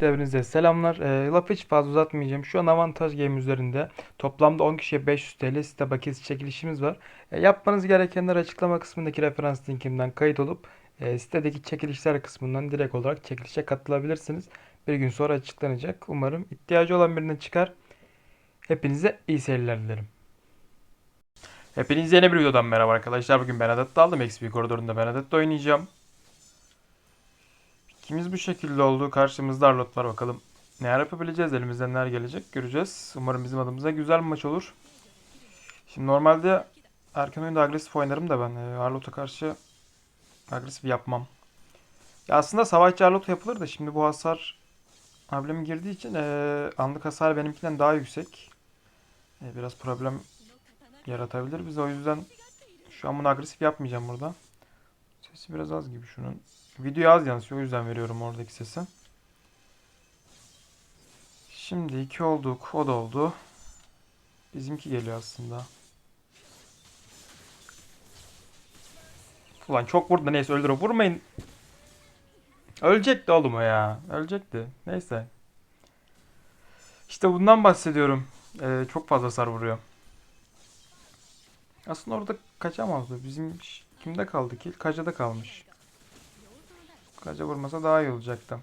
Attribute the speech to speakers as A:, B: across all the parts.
A: Hepinize selamlar. E, lafı hiç fazla uzatmayacağım. Şu an Avantaj Game üzerinde toplamda 10 kişiye 500 TL site bakiyesi çekilişimiz var. E, yapmanız gerekenler açıklama kısmındaki referans linkimden kayıt olup e, sitedeki çekilişler kısmından direkt olarak çekilişe katılabilirsiniz. Bir gün sonra açıklanacak. Umarım ihtiyacı olan birine çıkar. Hepinize iyi seyirler dilerim. Hepinize yeni bir videodan merhaba arkadaşlar. Bugün Benedetto aldım. XP koridorunda Benedetto oynayacağım. İkimiz bu şekilde oldu. Karşımızda Arlot var bakalım. Ne yapabileceğiz? Elimizden neler gelecek göreceğiz. Umarım bizim adımıza güzel bir maç olur. Şimdi normalde erken oyunda agresif oynarım da ben. E, Arlot'a karşı agresif yapmam. Ya aslında savaşçı Arlot yapılır da şimdi bu hasar problemi girdiği için e, anlık hasar benimkinden daha yüksek. E, biraz problem yaratabilir bize. O yüzden şu an bunu agresif yapmayacağım burada. Sesi biraz az gibi şunun. Video az yansıyor o yüzden veriyorum oradaki sesi. Şimdi iki olduk. O da oldu. Bizimki geliyor aslında. Ulan çok vurdu neyse öldür. Vurmayın. Ölecekti oğlum o ya. Ölecekti. Neyse. İşte bundan bahsediyorum. Ee, çok fazla hasar vuruyor. Aslında orada kaçamazdı. Bizim kimde kaldı ki? Kaca'da kalmış. Kaca vurmasa daha iyi olacaktı.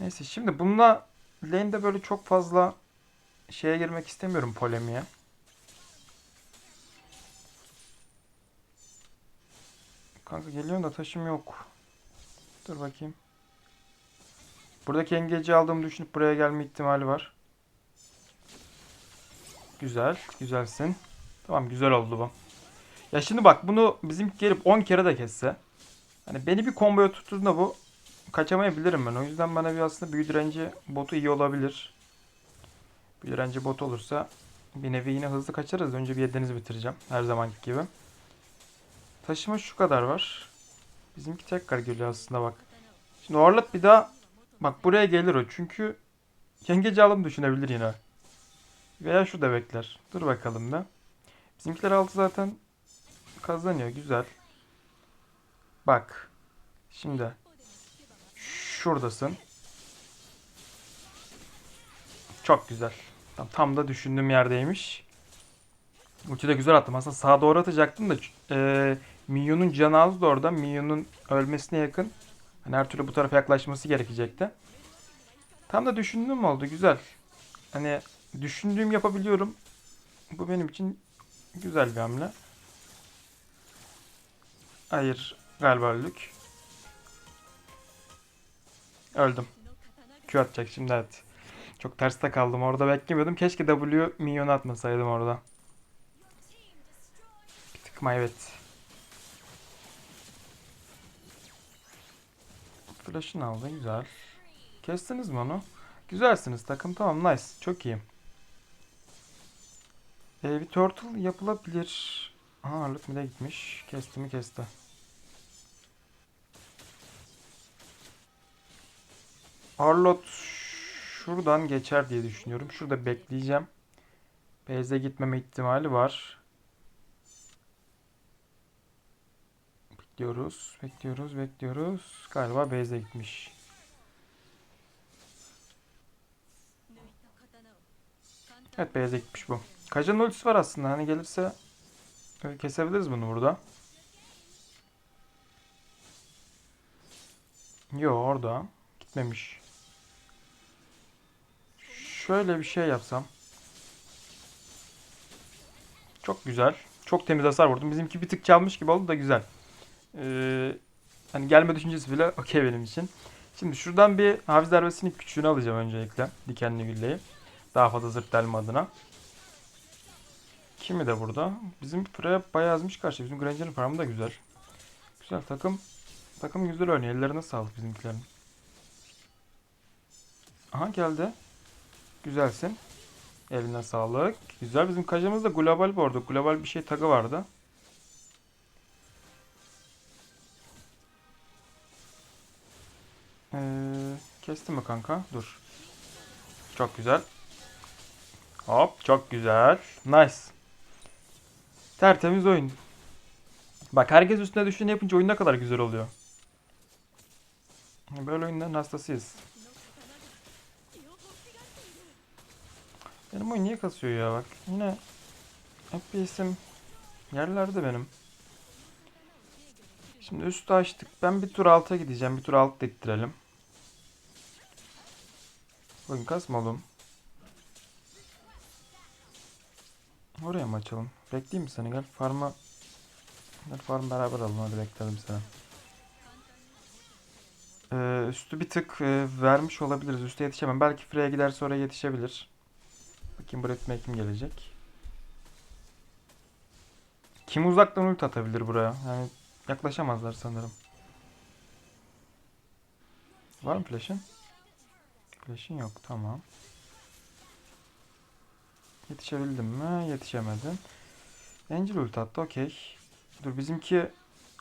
A: Neyse şimdi bununla lane'de böyle çok fazla şeye girmek istemiyorum polemiğe. Kanka geliyorum da taşım yok. Dur bakayım. Buradaki engeci aldığımı düşünüp buraya gelme ihtimali var. Güzel. Güzelsin. Tamam güzel oldu bu. Ya şimdi bak bunu bizim gelip 10 kere de kesse. Hani beni bir komboya tuttuğunda bu kaçamayabilirim ben. O yüzden bana bir aslında büyü direnci botu iyi olabilir. Büyü direnci bot olursa bir nevi yine hızlı kaçarız. Önce bir yedenizi bitireceğim. Her zamanki gibi. Taşıma şu kadar var. Bizimki tekrar geliyor aslında bak. Şimdi Orlat bir daha bak buraya gelir o. Çünkü yengeci alım düşünebilir yine. Veya şu da bekler. Dur bakalım be. Bizimkiler altı zaten kazanıyor. Güzel. Bak. Şimdi. Şuradasın. Çok güzel. Tam, tam da düşündüğüm yerdeymiş. Ulti de güzel attım. Aslında sağa doğru atacaktım da e, Minyon'un canı azdı orada. Minyon'un ölmesine yakın. Hani her türlü bu tarafa yaklaşması gerekecekti. Tam da düşündüğüm oldu. Güzel. Hani düşündüğüm yapabiliyorum. Bu benim için güzel bir hamle. Hayır. Galiba öldük. Öldüm. Q atacak şimdi evet. Çok terste kaldım orada beklemiyordum. Keşke W minyon atmasaydım orada. Bir tık evet. Flash'ını aldı güzel. Kestiniz mi onu? Güzelsiniz takım tamam nice. Çok iyi. Ee, bir turtle yapılabilir. Aha ağırlık mid'e gitmiş. Kesti mi kesti. Arlot şuradan geçer diye düşünüyorum. Şurada bekleyeceğim. Base'e gitmeme ihtimali var. Bekliyoruz, bekliyoruz, bekliyoruz. Galiba base'e gitmiş. Evet base'e gitmiş bu. Kaja'nın ultisi var aslında. Hani gelirse kesebiliriz bunu burada. Yo orada. Gitmemiş. Şöyle bir şey yapsam. Çok güzel. Çok temiz hasar vurdum. Bizimki bir tık çalmış gibi oldu da güzel. Ee, hani gelme düşüncesi bile okey benim için. Şimdi şuradan bir hafiz darbesinin küçüğünü alacağım öncelikle. Dikenli gülleyi. Daha fazla zırt delme adına. Kimi de burada. Bizim Freya bayağı azmış karşı. Bizim Granger'ın farmı da güzel. Güzel takım. Takım güzel oynuyor. Ellerine sağlık bizimkilerin. Aha geldi. Güzelsin. Eline sağlık. Güzel. Bizim kajamız da global bu arada. Global bir şey tagı vardı. Ee, kesti mi kanka? Dur. Çok güzel. Hop çok güzel. Nice. Tertemiz oyun. Bak herkes üstüne düştüğünü yapınca oyun ne kadar güzel oluyor. Böyle oyunların hastasıyız. Benim oyun niye kasıyor ya bak. Yine FPS'im yerlerde benim. Şimdi üstü açtık. Ben bir tur alta gideceğim. Bir tur alt ettirelim. Oyun kasma oğlum. Oraya mı açalım? Bekleyeyim mi seni? Gel farma. Gel farm beraber alalım. Hadi bekledim seni. Ee, üstü bir tık e, vermiş olabiliriz. Üste yetişemem. Belki Freya gider sonra yetişebilir. Bakayım buraya kim gelecek. Kim uzaktan ult atabilir buraya? Yani yaklaşamazlar sanırım. Var mı flash'ın? Flash'ın yok. Tamam. Yetişebildim mi? Yetişemedim. Angel ult attı. Okey. Dur bizimki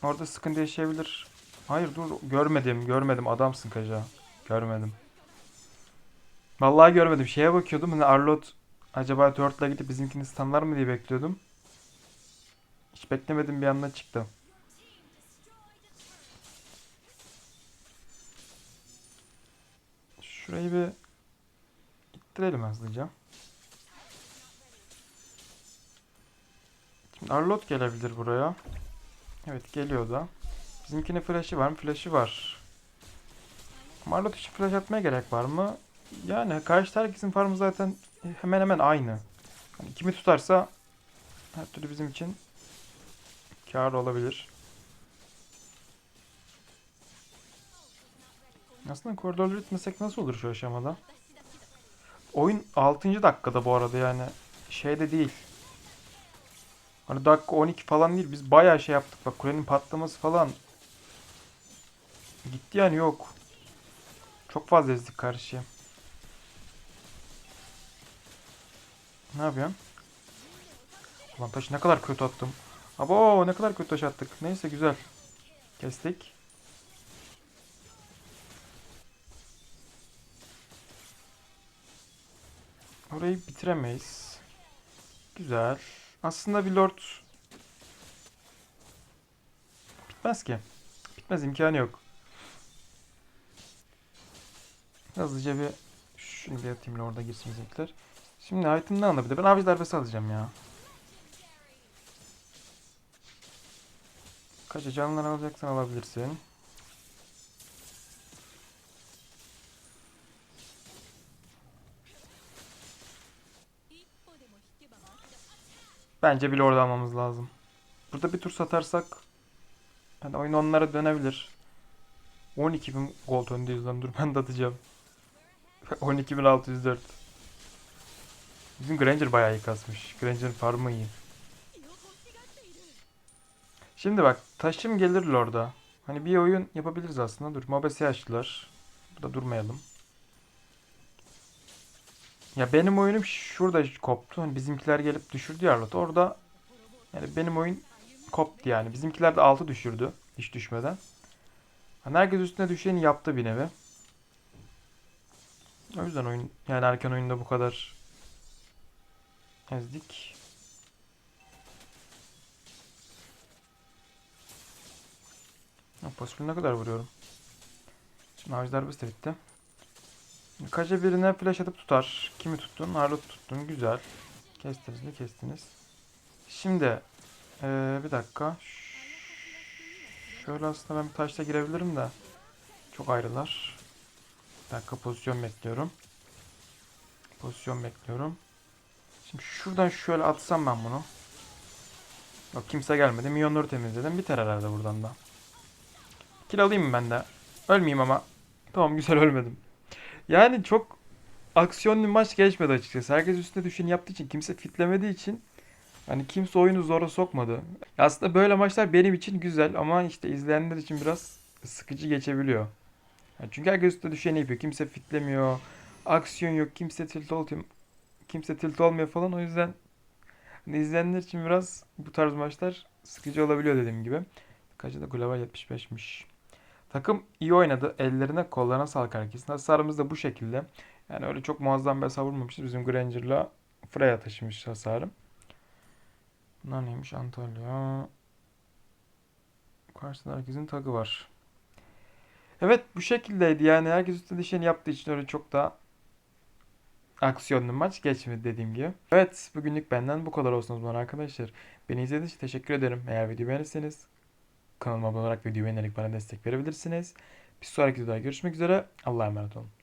A: orada sıkıntı yaşayabilir. Hayır dur görmedim görmedim adamsın kaca. Görmedim. Vallahi görmedim. Şeye bakıyordum hani Arlot acaba Turtle'a gidip bizimkini stunlar mı diye bekliyordum. Hiç beklemedim bir anda çıktı. Şurayı bir ittirelim hızlıca. Şimdi Arlot gelebilir buraya. Evet geliyor da. Bizimkinin flash'ı var mı? Flash'ı var. Ama Arlot için flash atmaya gerek var mı? Yani karşı herkesin farmı zaten hemen hemen aynı. Hani kimi tutarsa her türlü bizim için kar olabilir. Aslında koridorları itmesek nasıl olur şu aşamada? Oyun 6. dakikada bu arada yani şeyde değil. Hani dakika 12 falan değil. Biz bayağı şey yaptık. Bak kulenin patlaması falan. Gitti yani yok. Çok fazla ezdik karşıya. Ne yapıyorsun? Ulan taşı ne kadar kötü attım. Abo ne kadar kötü taş attık. Neyse güzel. Kestik. Orayı bitiremeyiz. Güzel. Aslında bir lord bitmez ki. Bitmez imkanı yok. Hızlıca bir şunu bir atayım orada girsin bizimkiler. Şimdi item ne alabilir? Ben aviz darbesi alacağım ya. Kaç canlılar alacaksan alabilirsin. Bence bir lord almamız lazım. Burada bir tur satarsak hani oyun onlara dönebilir. 12.000 gold öndeyiz lan dur ben de atacağım. 12.604 Bizim Granger bayağı iyi kasmış. Granger'ın farmı iyi. Şimdi bak taşım gelir Lord'a. Hani bir oyun yapabiliriz aslında. Dur Mobesi açtılar. Burada durmayalım. Ya benim oyunum şurada koptu. Hani bizimkiler gelip düşürdü ya. Orada yani benim oyun koptu yani. Bizimkiler de 6 düşürdü. Hiç düşmeden. Hani herkes üstüne düşeni yaptı bir nevi. O yüzden oyun yani erken oyunda bu kadar ezdik. Pasifini ne kadar vuruyorum? Şimdi aviz darbesi de bitti. Kaca birine flash atıp tutar. Kimi tuttun? Arlut tuttun. Güzel. Kestiniz mi? Kestiniz. Şimdi ee, bir dakika. Şöyle aslında ben bir taşla girebilirim de. Çok ayrılar. Bir dakika pozisyon bekliyorum. Pozisyon bekliyorum. Şimdi şuradan şöyle atsam ben bunu. Yok kimse gelmedi. Milyonları temizledim. Biter herhalde buradan da. Kill alayım mı ben de? Ölmeyeyim ama. Tamam güzel ölmedim. Yani çok aksiyonlu maç geçmedi açıkçası. Herkes üstüne düşeni yaptığı için, kimse fitlemediği için hani kimse oyunu zora sokmadı. Aslında böyle maçlar benim için güzel ama işte izleyenler için biraz sıkıcı geçebiliyor. Yani çünkü herkes üstüne düşeni yapıyor. Kimse fitlemiyor. Aksiyon yok. Kimse tilt olmuyor. Kimse tilt olmuyor falan. O yüzden hani izleyenler için biraz bu tarz maçlar sıkıcı olabiliyor dediğim gibi. Kaçı da global 75'miş. Takım iyi oynadı. Ellerine kollarına sağlık herkesin. Hasarımız da bu şekilde. Yani öyle çok muazzam bir hasar vurmamışız. Bizim Granger'la Freya taşımış hasarım. Bunlar neymiş? Antalya. Karşısında herkesin tagı var. Evet bu şekildeydi. Yani herkes üstüne düşeni yaptığı için öyle çok da aksiyonlu maç geçmedi dediğim gibi. Evet bugünlük benden bu kadar olsun o zaman arkadaşlar. Beni izlediğiniz için teşekkür ederim. Eğer videoyu beğenirseniz kanalıma abone olarak videoyu beğenerek bana destek verebilirsiniz. Bir sonraki videoda görüşmek üzere. Allah'a emanet olun.